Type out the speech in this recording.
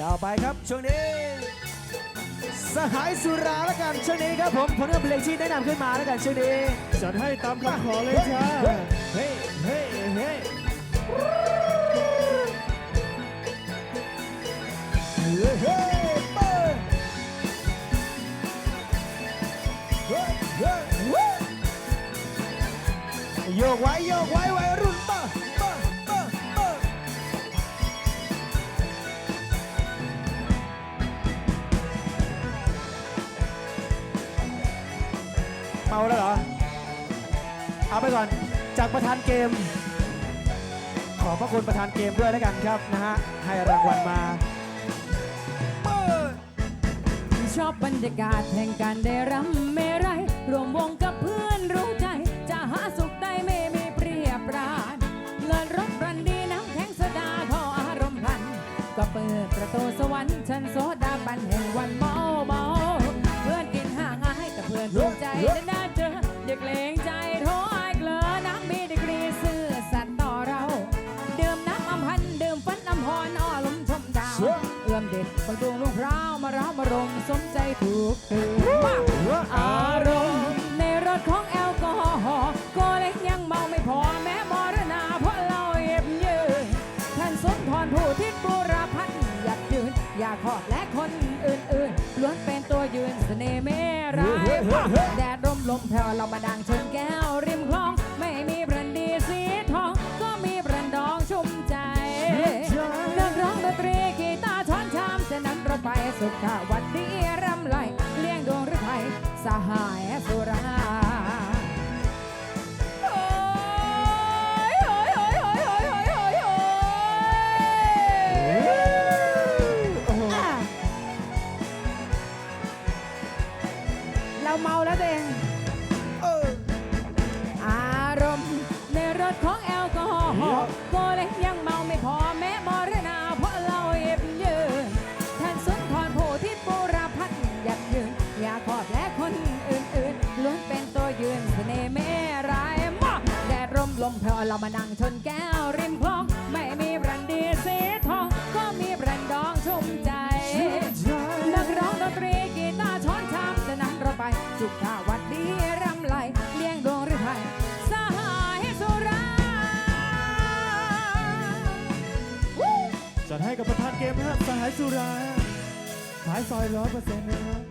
ยาวไปครับช่วงนี้ สหายสุราแล้วกันช่วงนี้ครับผมผลงานเพลงที่แนะนำขึ้นมาแล้วกันช่วงนี้จัดให้ตามคำขอเลยจ้าเฮ้เฮ้เฮ้เฮ้โยกไว้โยกไว้ไวัยรุ่ เมาแล้วเหรอ เอาไปก่อน จากประธานเกม ขอบพระคุณประธานเกมด้วยแล้วกันครับนะฮะ ให้รางวัลมาเปิดชอบบรรยากาศแห่งการได้รำเมรัยรวมวงกับเพื่อนรู้ใจ จะหาสุขได้ไม่มีเปรียบปรานเลิศรสรันดีน้ำแข็งสดาทออารมณ์พลัน ก็เปิดประตูสวรรค์ชั้นโซดาบันแห่งวันเมาเมาเพื่อนกินห่างอายแต่เพื่อนถูกใจจะน่ ยืนอยากขอบและคนอื่นๆล้วนเป็นตัวยืนเสน่ห์เมรายแดดร่มลมแผ่วเรามาดังชนแก้วริมคลอง ไม่มีบรันดีสีทอง ก็มีบรันดองชุ่มใจนักร้องดนตรีกีตาร์ช้อนชามจะนำเราไปสุขวัดดี เราเมาแล้วตัวเองเอออารมณ์ในรถของแอลกอฮอล์ก็เลยยังเมาไม่พอแม้มรณาเพราะเราเย็บยืนท่านสุนทรผู้ที่ปุราพันธ์ยับยืนอยากขอบและคนอื่นๆล้วนเป็นตัวยืนเสน่ห์เมรายมาแดดร่มลมเพลเรามานั่งชนแก้วริมคลองไม่มี เราไปสุขวัดดีรำไรเลี้ยงดวงหรือไทยสหายสุราจัดให้กับประธานเกมนะครับสหายสุราขายซอยร้อยเปอร์เซ็นต์นะครับ